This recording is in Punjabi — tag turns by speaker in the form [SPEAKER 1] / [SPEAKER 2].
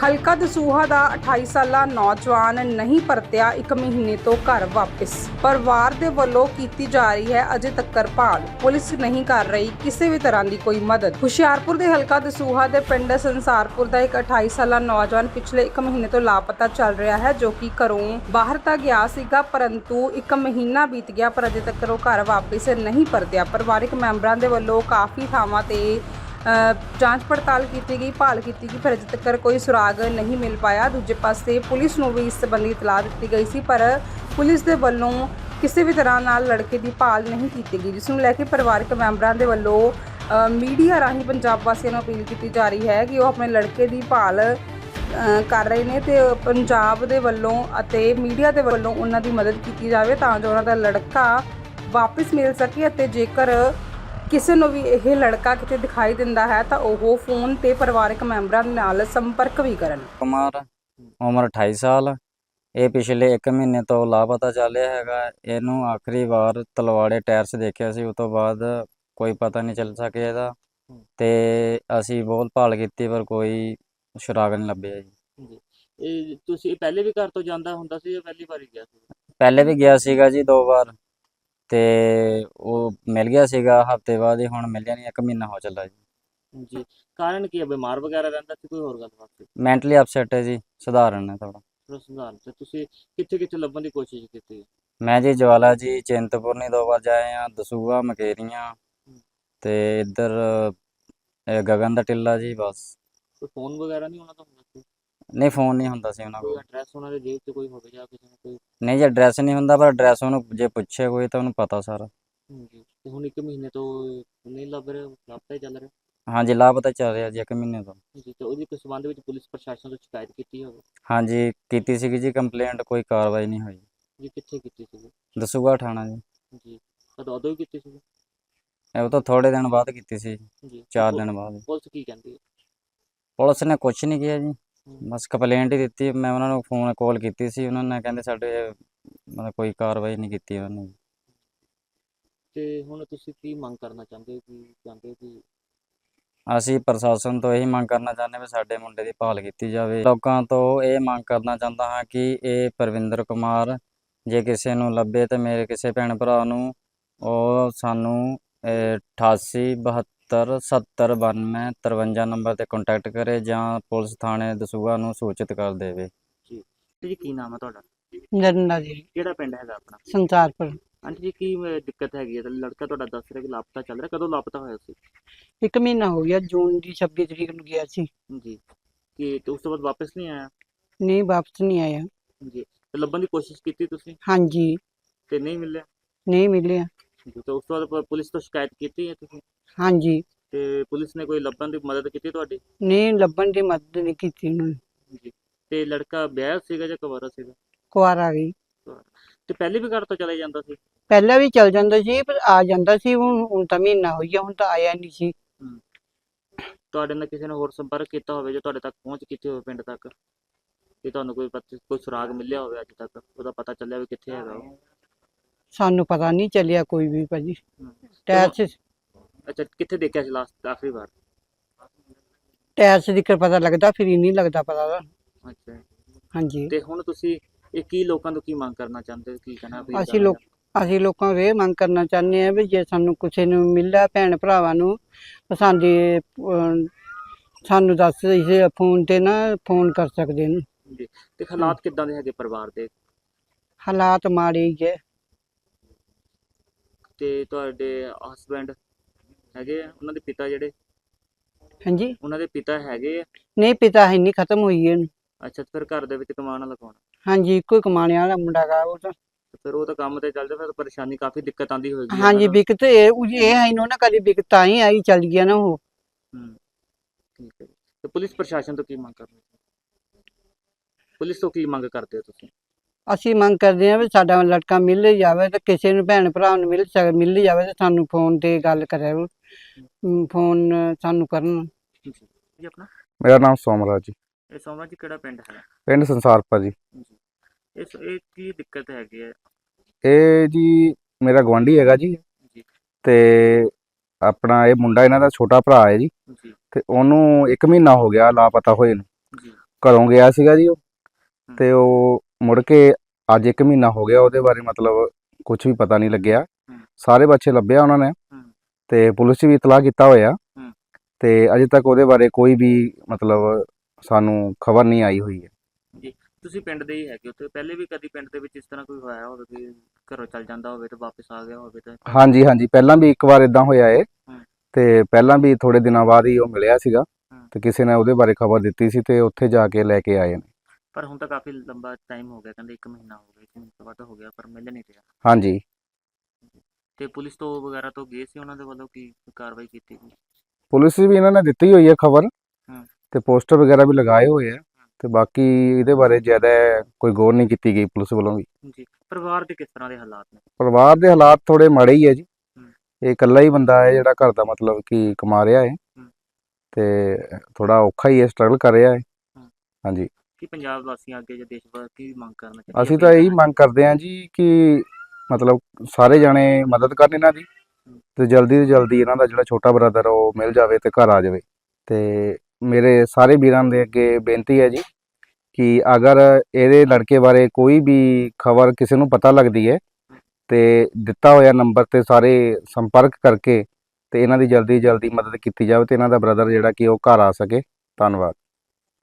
[SPEAKER 1] ਹਲਕਾ ਦਸੂਹਾ ਦਾ 28 ਸਾਲਾ ਨੌਜਵਾਨ ਨਹੀਂ ਪਰਤਿਆ 1 ਮਹੀਨੇ ਤੋਂ ਘਰ ਵਾਪਸ। ਪਰਿਵਾਰ ਦੇ ਵੱਲੋਂ ਕੀਤੀ ਜਾ ਰਹੀ ਹੈ ਅਜੇ ਤੱਕਰ ਭਾਲ। ਪੁਲਿਸ ਨਹੀਂ ਕਰ ਰਹੀ ਕਿਸੇ ਵੀ ਤਰ੍ਹਾਂ ਦੀ ਕੋਈ ਮਦਦ। ਹੁਸ਼ਿਆਰਪੁਰ ਦੇ ਹਲਕਾ ਦਸੂਹਾ ਦੇ ਪਿੰਡ ਸੰਸਾਰਪੁਰ ਦਾ ਇੱਕ 28 ਸਾਲਾ ਨੌਜਵਾਨ ਪਿਛਲੇ 1 ਮਹੀਨੇ ਤੋਂ ਲਾਪਤਾ ਚੱਲ ਰਿਹਾ ਹੈ, ਜੋ ਕਿ ਘਰੋਂ ਬਾਹਰ ਤਾਂ ਗਿਆ ਸੀਗਾ, ਪਰੰਤੂ 1 ਮਹੀਨਾ ਬੀਤ ਗਿਆ ਪਰ ਅਜੇ ਤੱਕ ਉਹ ਘਰ ਵਾਪਸ ਨਹੀਂ ਪਰਤਿਆ। ਪਰਿਵਾਰਕ ਮੈਂਬਰਾਂ ਦੇ ਵੱਲੋਂ ਕਾਫੀ ਥਾਵਾਂ ਤੇ ਜਾਂਚ ਪੜਤਾਲ ਕੀਤੀ ਗਈ, ਭਾਲ ਕੀਤੀ ਗਈ, ਪਰ ਅਜੇ ਤੱਕ ਕੋਈ ਸੁਰਾਗ ਨਹੀਂ ਮਿਲ ਪਾਇਆ। ਦੂਜੇ ਪਾਸੇ ਪੁਲਿਸ ਨੂੰ ਵੀ ਇਸ ਸੰਬੰਧੀ ਇਤਲਾਹ ਦਿੱਤੀ ਗਈ ਸੀ, ਪਰ ਪੁਲਿਸ ਦੇ ਵੱਲੋਂ ਕਿਸੇ ਵੀ ਤਰ੍ਹਾਂ ਨਾਲ ਲੜਕੇ ਦੀ ਭਾਲ ਨਹੀਂ ਕੀਤੀ ਗਈ, ਜਿਸ ਨੂੰ ਲੈ ਕੇ ਪਰਿਵਾਰਕ ਮੈਂਬਰਾਂ ਦੇ ਵੱਲੋਂ ਮੀਡੀਆ ਰਾਹੀਂ ਪੰਜਾਬ ਵਾਸੀਆਂ ਨੂੰ ਅਪੀਲ ਕੀਤੀ ਜਾ ਰਹੀ ਹੈ ਕਿ ਉਹ ਆਪਣੇ ਲੜਕੇ ਦੀ ਭਾਲ ਕਰ ਰਹੇ ਨੇ ਤੇ ਪੰਜਾਬ ਦੇ ਵੱਲੋਂ ਅਤੇ ਮੀਡੀਆ ਦੇ ਵੱਲੋਂ ਉਹਨਾਂ ਦੀ ਮਦਦ ਕੀਤੀ ਜਾਵੇ ਤਾਂ ਜੋ ਉਹਨਾਂ ਦਾ ਲੜਕਾ ਵਾਪਸ ਮਿਲ ਸਕੇ ਅਤੇ ਜੇਕਰ ਕਿਸੇ ਨੂੰ ਵੀ ਇਹ ਲੜਕਾ ਕਿਤੇ ਦਿਖਾਈ ਦਿੰਦਾ ਹੈ ਤਾਂ ਉਹ ਫੋਨ ਤੇ ਪਰਿਵਾਰਕ ਮੈਂਬਰਾਂ ਨਾਲ ਸੰਪਰਕ ਵੀ ਕਰਨ।
[SPEAKER 2] ਕੁਮਾਰ ਉਮਰ 28 ਸਾਲ। ਇਹ ਪਿਛਲੇ 1 ਮਹੀਨੇ ਤੋਂ ਲਾਪਤਾ ਚੱਲਿਆ ਹੈਗਾ। ਇਹਨੂੰ ਆਖਰੀ ਵਾਰ ਤਲਵਾੜੇ ਟਾਇਰਸ ਦੇਖਿਆ ਸੀ ਉਸ ਤੋਂ ਬਾਅਦ ਕੋਈ ਪਤਾ ਨਹੀਂ ਚੱਲ ਸਕਿਆ ਇਹਦਾ। ਤੇ ਅਸੀਂ ਬਹੁਤ ਭਾਲ ਕੀਤੀ ਪਰ ਕੋਈ ਸੁਰਾਗ ਨਹੀਂ ਲੱਭਿਆ ਜੀ।
[SPEAKER 3] ਜੀ। ਇਹ ਤੁਸੀਂ ਪਹਿਲੇ ਵੀ ਘਰ ਤੋਂ ਜਾਂਦਾ ਹੁੰਦਾ ਸੀ ਜਾਂ ਪਹਿਲੀ ਵਾਰੀ ਗਿਆ ਸੀ?
[SPEAKER 2] ਪਹਿਲੇ ਵੀ ਗਿਆ ਸੀਗਾ ਜੀ ਦੋ ਵਾਰ। ਤੇ ਉਹ ਮਿਲ ਗਿਆ ਸੀਗਾ ਹਫ਼ਤੇ ਬਾਅਦ ਹੀ ਹੁਣ ਮਿਲਿਆ ਨਹੀਂ 1 ਮਹੀਨਾ ਹੋ ਚੱਲਾ ਜੀ।
[SPEAKER 3] ਜੀ ਕਾਰਨ ਕੀ ਹੈ ਬਿਮਾਰ ਵਗੈਰਾ ਰਹਿੰਦਾ ਸੀ ਕੋਈ ਹੋਰ ਗੱਲਬਾਤ? ਸੀ
[SPEAKER 2] ਮੈਂਟਲੀ ਅਪਸੈਟ ਹੈ ਜੀ ਸੁਧਾਰਨ ਹੈ ਥੋੜਾ
[SPEAKER 3] ਥੋੜਾ ਸੁਧਾਰ ਤੇ ਤੁਸੀਂ ਕਿੱਥੇ ਕਿੱਥੇ ਲੱਭਣ ਦੀ ਕੋਸ਼ਿਸ਼ ਕੀਤੀ?
[SPEAKER 2] ਮੈਂ ਜੀ ਜਵਾਲਾ ਜੀ ਚਿੰਤਪੁਰਨੀ ਦੋ ਵਾਰ ਜਾਏ ਆ ਦਸੂਹਾ ਮਕੇਰੀਆਂ ਤੇ ਇੱਧਰ ਗਗਨ ਦਾ ਟਿੱਲਾ ਜੀ ਬਸ।
[SPEAKER 3] ਕੋਈ ਫੋਨ ਵਗੈਰਾ ਨਹੀਂ ਉਹਨਾਂ ਸੀ
[SPEAKER 2] ਨਹੀਂ ਫੋਨ ਨਹੀਂ ਹੁੰਦਾ ਸੀ ਉਹਨਾਂ
[SPEAKER 3] ਕੋਈ
[SPEAKER 2] ਕੋਲ
[SPEAKER 3] ਐਡਰੈਸ ਉਹਨਾਂ ਦੇ ਜੇਬ 'ਚ ਕੋਈ ਹੋਵੇ ਜਾਂ ਕਿਸੇ ਨੂੰ ਕੋਈ?
[SPEAKER 2] ਨਹੀਂ ਜੀ ਐਡਰੈਸ ਨਹੀਂ ਹੁੰਦਾ ਪਰ ਐਡਰੈਸ ਉਹਨੂੰ ਜੇ ਪੁੱਛੇ ਕੋਈ ਤਾਂ ਉਹਨੂੰ ਪਤਾ ਸਾਰਾ।
[SPEAKER 3] ਜੀ ਤੇ ਹੁਣ ਇੱਕ ਮਹੀਨੇ ਤੋਂ ਨਹੀਂ ਲੱਭ ਰਹੇ ਲਾਪਤਾ ਹੀ ਚੱਲ ਰਿਹਾ।
[SPEAKER 2] ਹਾਂਜੀ ਲਾਪਤਾ ਚੱਲ ਰਿਹਾ ਜੀ ਇੱਕ ਮਹੀਨੇ ਤੋਂ।
[SPEAKER 3] ਜੀ ਤੇ ਉਹਦੀ ਕੋਈ ਸੰਬੰਧ ਵਿੱਚ ਪੁਲਿਸ ਪ੍ਰਸ਼ਾਸਨ ਤੋਂ ਸ਼ਿਕਾਇਤ ਕੀਤੀ ਹੋਵੇ?
[SPEAKER 2] ਹਾਂਜੀ ਕੀਤੀ ਸੀਗੀ ਜੀ ਕੰਪਲੇਂਟ ਕੋਈ ਕਾਰਵਾਈ ਨਹੀਂ ਹੋਈ।
[SPEAKER 3] ਜੀ ਕਿੱਥੇ ਕੀਤੀ ਸੀ
[SPEAKER 2] ਦਸੂਹਾ ਥਾਣਾ ਜੀ।
[SPEAKER 3] ਜੀ ਕਦੋਂ ਉਦੋਂ ਹੀ ਕੀਤੀ ਸੀ
[SPEAKER 2] ਇਹ ਉਹ ਤਾਂ ਥੋੜੇ ਦਿਨ ਬਾਅਦ ਕੀਤੀ ਸੀ।
[SPEAKER 3] ਜੀ
[SPEAKER 2] ਚਾਰ
[SPEAKER 3] ਪੁ-
[SPEAKER 2] ਦਿਨ ਬਾਅਦ।
[SPEAKER 3] ਪੁਲਿਸ ਕੀ ਕਹਿੰਦੀ ਹੈ?
[SPEAKER 2] ਪੁਲਿਸ ਨੇ ਕੁਝ ਨਹੀਂ ਕੀਤਾ ਜੀ। ਬਸ ਕੰਪਲੇਂਟ ਹੀ ਦਿੱਤੀ ਮੈਂ ਉਹਨਾਂ ਨੂੰ ਫੋਨ ਕਾਲ ਕੀਤੀ ਸੀ ਉਹਨਾਂ ਨੇ ਕਹਿੰਦੇ ਸਾਡੇ ਮਤਲਬ ਕੋਈ ਕਾਰਵਾਈ ਨਹੀਂ ਕੀਤੀ ਉਹਨਾਂ ਨੇ।
[SPEAKER 3] ਤੇ ਹੁਣ ਤੁਸੀਂ ਕੀ ਮੰਗ ਕਰਨਾ ਚਾਹੁੰਦੇ ਹੋ ਕਿ ਚਾਹੁੰਦੇ ਹੋ ਕਿ
[SPEAKER 2] ਅਸੀਂ ਪ੍ਰਸ਼ਾਸਨ ਤੋਂ ਇਹੀ ਮੰਗ ਕਰਨਾ ਚਾਹੁੰਦੇ ਵੀ ਸਾਡੇ ਮੁੰਡੇ ਦੀ ਭਾਲ ਕੀਤੀ ਜਾਵੇ। ਲੋਕਾਂ ਤੋਂ ਇਹ ਮੰਗ ਕਰਨਾ ਚਾਹੁੰਦਾ ਹਾਂ ਕਿ ਇਹ ਪਰਵਿੰਦਰ ਕੁਮਾਰ ਜੇ ਕਿਸੇ ਨੂੰ ਲੱਭੇ ਤੇ ਮੇਰੇ ਕਿਸੇ ਭੈਣ ਭਰਾ ਨੂੰ ਉਹ ਸਾਨੂੰ 88 72 70 92 53 ਨੰਬਰ ਤੇ ਕੰਟੈਕਟ ਕਰੇ ਜਾਂ ਪੁਲਿਸ ਥਾਣੇ ਦਸੂਹਾ ਨੂੰ ਸੂਚਿਤ ਕਰ ਦੇਵੇ।
[SPEAKER 3] ਜੀ। ਕੀ ਨਾਮ ਹੈ ਤੁਹਾਡਾ?
[SPEAKER 4] ਨਰਨਾ ਜੀ।
[SPEAKER 3] ਕਿਹੜਾ ਪਿੰਡ ਹੈਗਾ ਆਪਣਾ?
[SPEAKER 4] ਸੰਸਾਰਪੁਰ।
[SPEAKER 3] ਆਂਟੀ ਜੀ ਕੀ ਅਹ, ਦਿੱਕਤ ਹੈਗੀ ਹੈ ਤੇ ਲੜਕਾ ਤੁਹਾਡਾ ਦੱਸ ਰਿਹਾ ਕਿ ਲਾਪਤਾ ਚੱਲ ਰਿਹਾ? ਕਦੋਂ ਲਾਪਤਾ ਹੋਇਆ ਸੀ?
[SPEAKER 4] ਇੱਕ ਮਹੀਨਾ ਹੋ ਗਿਆ ਜੂਨ ਦੀ 26 ਤਰੀਕ ਨੂੰ ਗਿਆ ਸੀ।
[SPEAKER 3] ਜੀ। ਕਿ ਤੇ ਉਸ ਤੋਂ ਬਾਅਦ ਵਾਪਸ ਨਹੀਂ ਆਇਆ?
[SPEAKER 4] ਨਹੀਂ ਵਾਪਸ ਨਹੀਂ ਆਇਆ।
[SPEAKER 3] ਜੀ। ਤੇ ਲੱਭਣ ਦੀ ਕੋਸ਼ਿਸ਼ ਕੀਤੀ ਤੁਸੀਂ?
[SPEAKER 4] ਹਾਂਜੀ।
[SPEAKER 3] ਤੇ ਨਹੀਂ ਮਿਲਿਆ?
[SPEAKER 4] ਨਹੀਂ ਮਿਲਿਆ।
[SPEAKER 3] ਤੇ ਉਸ ਤੋਂ ਬਾਅਦ ਪ- ਪੁਲਿਸ ਤੋਂ ਸ਼ਿਕਾਇਤ ਕੀਤੀ ਹੈ ਤੁਸੀਂ?
[SPEAKER 4] ਹਾਂਜੀ।
[SPEAKER 3] ਤੇ ਪੁਲਿਸ ਨੇ ਕੋਈ ਲੱਭਣ ਦੀ ਮਦਦ ਕੀਤੀ ਤੁਹਾਡੀ?
[SPEAKER 4] ਨਹੀਂ ਲੱਭਣ ਦੀ ਮਦਦ ਨਹੀਂ ਕੀਤੀ ਉਹਨਾਂ ਨੇ।
[SPEAKER 3] ਜੀ। ਤੇ ਲੜਕਾ ਵਿਆਹ ਸੀਗਾ ਜਾਂ ਕੁਵਾਰਾ ਸੀਗਾ?
[SPEAKER 4] ਕੁਆਰ ਗਈ
[SPEAKER 3] ਤੇ ਪਹਿਲੇ ਵੀ ਘਰ ਤੋਂ ਚਲੇ ਜਾਂਦਾ ਸੀ?
[SPEAKER 4] ਪਹਿਲਾਂ ਵੀ ਚਲ ਜਾਂਦਾ ਸੀ ਪਰ ਆ ਜਾਂਦਾ ਸੀ ਹੁਣ ਹੁਣ ਤਾਂ ਮਹੀਨਾ ਹੋ ਗਿਆ ਹੁਣ ਤਾਂ ਆਇਆ ਨਹੀਂ ਸੀ।
[SPEAKER 3] ਤੁਹਾਡੇ ਨਾਲ ਕਿਸੇ ਨੇ ਹੋਰ ਸੰਪਰਕ ਕੀਤਾ ਹੋਵੇ ਜੋ ਤੁਹਾਡੇ ਤੱਕ ਪਹੁੰਚ ਕੀਤੀ ਹੋਵੇ ਪਿੰਡ ਤੱਕ? ਕਿ ਤੁਹਾਨੂੰ ਕੋਈ ਪਤ- ਕੋਈ ਸੁਰਾਗ ਮਿਲਿਆ ਹੋਵੇ ਅੱਜ ਤੱਕ ਉਹਦਾ ਪਤਾ ਚੱਲਿਆ ਵੀ ਕਿੱਥੇ ਹੈਗਾ ਉਹ।
[SPEAKER 4] ਸਾਨੂੰ ਪਤਾ ਨਹੀਂ ਚੱਲਿਆ ਕੋਈ ਵੀ ਭਾਜੀ। ਟਾਇਰ 'ਚ
[SPEAKER 3] ਅੱਛਾ ਕਿੱਥੇ ਦੇਖਿਆ ਸੀ ਲਾਸਟ ਆਖਰੀ ਵਾਰ?
[SPEAKER 4] ਟਾਇਰ 'ਚ ਦਿੱਕਰ ਪਤਾ ਲੱਗਦਾ ਫਿਰ ਹੀ ਨਹੀਂ ਲੱਗਦਾ ਪਤਾ ਦਾ।
[SPEAKER 3] ਅੱਛਾ।
[SPEAKER 4] ਹਾਂਜੀ।
[SPEAKER 3] ਤੇ ਹੁਣ ਤੁਸੀਂ ਇਹ ਕੀ ਲੋਕਾਂ ਤੋਂ ਕੀ ਮੰਗ ਕਰਨਾ ਚਾਹੁੰਦੇ ਹੋ? ਕੀ ਕਹਿਣਾ ਵੀ
[SPEAKER 4] ਅਸੀਂ ਲੋਕ ਅਸੀਂ ਲੋਕਾਂ ਨੂੰ ਇਹ ਮੰਗ ਕਰਨਾ ਚਾਹੁੰਦੇ ਹਾਂ ਵੀ ਜੇ ਸਾਨੂੰ ਕਿਸੇ ਨੂੰ ਮਿਲਦਾ ਭੈਣ ਭਰਾਵਾਂ ਨੂੰ ਪਸੰਦੀ ਸਾਨੂੰ ਦੱਸ ਇਸੇ ਫੋਨ ਤੇ ਨਾ ਫੋਨ ਕਰ ਸਕਦੇ ਨੇ।
[SPEAKER 3] ਜੀ। ਤੇ ਹਾਲਾਤ ਕਿੱਦਾਂ ਦੇ ਹੈਗੇ ਪਰਿਵਾਰ ਦੇ?
[SPEAKER 4] ਹਾਲਾਤ ਮਾੜੇ ਹੀ ਹੈ।
[SPEAKER 3] ਤੇ ਤੁਹਾਡੇ ਹਸਬੰਡ ਹੈਗੇ ਆ? ਉਹਨਾਂ ਦੇ ਪਿਤਾ ਜਿਹੜੇ?
[SPEAKER 4] ਹਾਂਜੀ।
[SPEAKER 3] ਉਹਨਾਂ ਦੇ ਪਿਤਾ ਹੈਗੇ ਆ?
[SPEAKER 4] ਨਹੀਂ ਪਿਤਾ ਹੈ ਨਹੀਂ ਖਤਮ ਹੋਈ ਹੈ।
[SPEAKER 3] ਅੱਛਾ ਤੇ ਫਿਰ ਘਰ ਦੇ ਵਿੱਚ ਕਮਾਉਣ ਵਾਲਾ ਕੌਣ
[SPEAKER 4] ਹਾਂਜੀ ਹੀ ਕਮਾਣੇ ਵਾਲਾ ਮੁੰਡਾ ਗਾ ਉਹ ਤਾਂ।
[SPEAKER 3] ਤੇ ਫਿਰ ਉਹ ਤਾਂ ਕੰਮ ਤੇ ਚੱਲਦਾ ਫਿਰ ਪਰੇਸ਼ਾਨੀ ਕਾਫੀ ਦਿੱਕਤ ਆਂਦੀ ਹੋਏਗੀ
[SPEAKER 4] ਹਾਂਜੀ
[SPEAKER 3] ਉਹਨਾਂ ਨੂੰ।
[SPEAKER 4] ਵਿਕਤ ਇਹ ਉਹ ਇਹ ਹੈ ਨਾ ਉਹਨਾਂ ਕਦੀ ਵਿਕਤ ਤਾਂ ਹੀ ਆਈ ਚੱਲ ਗਿਆ ਨਾ ਉਹ।
[SPEAKER 3] ਹੂੰ ਠੀਕ ਹੈ ਜੀ। ਤੇ ਪੁਲਿਸ ਪ੍ਰਸ਼ਾਸਨ ਤੋਂ ਕੀ ਮੰਗ ਕਰਦੇ ਹੋ? ਪੁਲਿਸ ਤੋਂ ਕੀ ਮੰਗ ਕਰਦੇ ਹੋ ਤੁਸੀਂ?
[SPEAKER 4] ਅਸੀਂ ਮੰਗ ਕਰਦੇ ਹਾਂ ਵੀ ਸਾਡਾ ਲੜਕਾ ਮਿਲ ਜਾਵੇ ਤੇ ਕਿਸੇ ਨੂੰ ਭੈਣ ਭਰਾ ਨੂੰ ਮਿਲ ਸਕ ਮਿਲ ਜਾਵੇ ਤੇ ਸਾਨੂੰ ਫੋਨ ਤੇ ਗੱਲ ਕਰਾਓ। ਫੋਨ ਸਾਨੂੰ ਕਰਨ।
[SPEAKER 3] ਜੀ ਜੀ ਆਪਣਾ?
[SPEAKER 5] ਮੇਰਾ ਨਾਮ ਸੋਮਰਾਜ ਜੀ।
[SPEAKER 3] ਇਹ ਸੋਮਾ ਜੀ ਕਿਹੜਾ ਪਿੰਡ ਹੈ
[SPEAKER 5] ਪਿੰਡ ਸੰਸਾਰਪੁਰ ਜੀ।
[SPEAKER 3] ਇਸ ਇਹ ਕੀ ਦਿੱਕਤ ਹੈਗੀ ਹੈ?
[SPEAKER 5] ਇਹ ਜੀ ਮੇਰਾ ਗਵਾਂਢੀ ਹੈਗਾ ਜੀ। ਤੇ ਆਪਣਾ ਇਹ ਮੁੰਡਾ ਇਹਨਾਂ ਦਾ ਛੋਟਾ ਭਰਾ ਹੈ ਜੀ। ਤੇ ਉਹਨੂੰ 1 ਮਹੀਨਾ ਹੋ ਗਿਆ ਲਾਪਤਾ ਹੋਏ ਨੂੰ। ਘਰੋਂ ਗਿਆ ਸੀਗਾ ਜੀ ਉਹ। ਤੇ ਉਹ ਮੁੜ ਕੇ ਅੱਜ 1 ਮਹੀਨਾ ਹੋ ਗਿਆ ਉਹਦੇ ਬਾਰੇ ਮਤਲਬ ਕੁਝ ਵੀ ਪਤਾ ਨਹੀਂ ਲੱਗਿਆ। ਸਾਰੇ ਬੱਚੇ ਲੱਭਿਆ ਉਹਨਾਂ ਨੇ ਤੇ ਪੁਲਿਸ 'ਚ ਵੀ ਇਤਲਾਹ ਕੀਤਾ ਹੋਇਆ। ਤੇ ਅਜੇ ਤੱਕ ਉਹਦੇ ਬਾਰੇ ਕੋਈ ਵੀ ਮਤਲਬ ਸਾਨੂੰ ਖਬਰ ਨਹੀਂ ਆਈ ਹੋਈ ਹੈ।
[SPEAKER 3] ਤੁਸੀਂ ਪਿੰਡ ਦੇ ਹੀ ਹੈਗੇ ਉੱਥੇ ਪਹਿਲੇ ਵੀ ਕਦੀ ਪਿੰਡ ਦੇ ਵਿੱਚ ਇਸ ਤਰ੍ਹਾਂ ਕੋਈ ਹੋਇਆ ਹੋਵੇ ਕਿ ਘਰੋਂ ਚੱਲ ਜਾਂਦਾ ਹੋਵੇ ਤੇ ਵਾਪਸ ਆ ਗਿਆ ਹੋਵੇ ਤੇ
[SPEAKER 5] ਹਾਂਜੀ ਹਾਂਜੀ। ਪਹਿਲਾਂ ਵੀ ਇੱਕ ਵਾਰ ਇਦਾਂ ਹੋਇਆ ਏ। ਤੇ ਪਹਿਲਾਂ ਵੀ ਥੋੜੇ ਦਿਨਾਂ ਬਾਅਦ ਹੀ ਉਹ ਮਿਲਿਆ ਸੀਗਾ। ਤੇ ਕਿਸੇ ਨੇ ਉਹਦੇ ਬਾਰੇ ਖਬਰ ਦਿੱਤੀ ਸੀ ਤੇ ਉੱਥੇ ਜਾ ਕੇ ਲੈ ਕੇ ਆਏ ਨੇ।
[SPEAKER 3] ਪਰ ਹੁਣ ਤਾਂ ਕਾਫੀ ਲੰਬਾ ਟਾਈਮ ਹੋ ਗਿਆ ਕਹਿੰਦੇ 1 ਮਹੀਨਾ ਹੋ ਗਿਆ 1 ਮਹੀਨਾ ਤੋਂ ਵੱਧ ਹੋ ਗਿਆ ਪਰ ਮਿਲ ਨਹੀਂ ਰਿਹਾ।
[SPEAKER 5] ਹਾਂਜੀ।
[SPEAKER 3] ਤੇ ਪੁਲਿਸ ਤੋਂ ਵਗੈਰਾ ਤੋਂ ਗਏ ਸੀ ਉਹਨਾਂ ਦੇ ਵੱਲੋਂ ਕੀ ਕਾਰਵਾਈ ਕੀਤੀ ਗਈ?
[SPEAKER 5] ਪੁਲਿਸ ਵੀ ਇਹਨਾਂ ਨੇ ਦਿੱਤੀ ਹੋਈ ਹੈ ਖਬਰ।
[SPEAKER 3] ਹੂੰ।
[SPEAKER 5] ਤੇ ਪੋਸਟਰ ਵਗੈਰਾ ਵੀ ਲਗਾਏ ਹੋਏ ਆ। ਤੇ ਬਾਕੀ ਇਹਦੇ ਬਾਰੇ ਜ਼ਿਆਦਾ ਕੋਈ ਗੌਰ ਨਹੀਂ ਕੀਤੀ ਗਈ ਪੁਲਿਸ ਵੱਲੋਂ ਵੀ।
[SPEAKER 3] ਜੀ। ਪਰਿਵਾਰ ਦੇ ਕਿਸ ਤਰ੍ਹਾਂ ਦੇ ਹਾਲਾਤ ਨੇ?
[SPEAKER 5] ਪਰਿਵਾਰ ਦੇ ਹਾਲਾਤ ਥੋੜੇ ਮਾੜੇ ਹੀ ਹੈ ਜੀ। ਇਹ ਇਕੱਲਾ ਹੀ ਬੰਦਾ ਹੈ ਜਿਹੜਾ ਘਰ ਦਾ ਮਤਲਬ ਕਿ ਕਮਾ ਰਿਹਾ ਹੈ। ਤੇ ਥੋੜਾ ਔਖਾ ਹੀ ਹੈ ਸਟਰਗਲ ਕਰ ਰਿਹਾ ਹੈ। ਹਾਂਜੀ।
[SPEAKER 3] ਕਿ ਪੰਜਾਬ ਵਾਸੀਆਂ ਅੱਗੇ ਜਾਂ ਦੇਸ਼ ਵਾਸੀ ਕੀ ਮੰਗ ਕਰਨਾ ਚਾਹੀਦੀ
[SPEAKER 5] ਅਸੀਂ ਤਾਂ ਇਹੀ ਮੰਗ ਕਰਦੇ ਹਾਂ ਜੀ ਕਿ ਮਤਲਬ ਸਾਰੇ ਜਾਣੇ ਮਦਦ ਕਰਨ ਇਹਨਾਂ ਦੀ ਤੇ ਜਲਦੀ ਤੋਂ ਜਲਦੀ ਇਹਨਾਂ ਦਾ ਜਿਹੜਾ ਛੋਟਾ ਬ੍ਰਦਰ ਉਹ ਮਿਲ ਜਾਵੇ ਤੇ ਘਰ ਆ ਜਾਵੇ। ਤੇ ਮੇਰੇ ਸਾਰੇ ਵੀਰਾਂ ਦੇ ਅੱਗੇ ਬੇਨਤੀ ਹੈ ਜੀ ਕਿ ਅਗਰ ਇਹਦੇ ਲੜਕੇ ਬਾਰੇ ਕੋਈ ਵੀ ਖਬਰ ਕਿਸੇ ਨੂੰ ਪਤਾ ਲੱਗਦੀ ਹੈ ਤੇ ਦਿੱਤਾ ਹੋਇਆ ਨੰਬਰ ਤੇ ਸਾਰੇ ਸੰਪਰਕ ਕਰਕੇ ਤੇ ਇਹਨਾਂ ਦੀ ਜਲਦੀ ਜਲਦੀ ਮਦਦ ਕੀਤੀ ਜਾਵੇ ਤੇ ਇਹਨਾਂ ਦਾ ਬ੍ਰਦਰ ਜਿਹੜਾ ਕਿ ਉਹ ਘਰ ਆ ਸਕੇ। ਧੰਨਵਾਦ।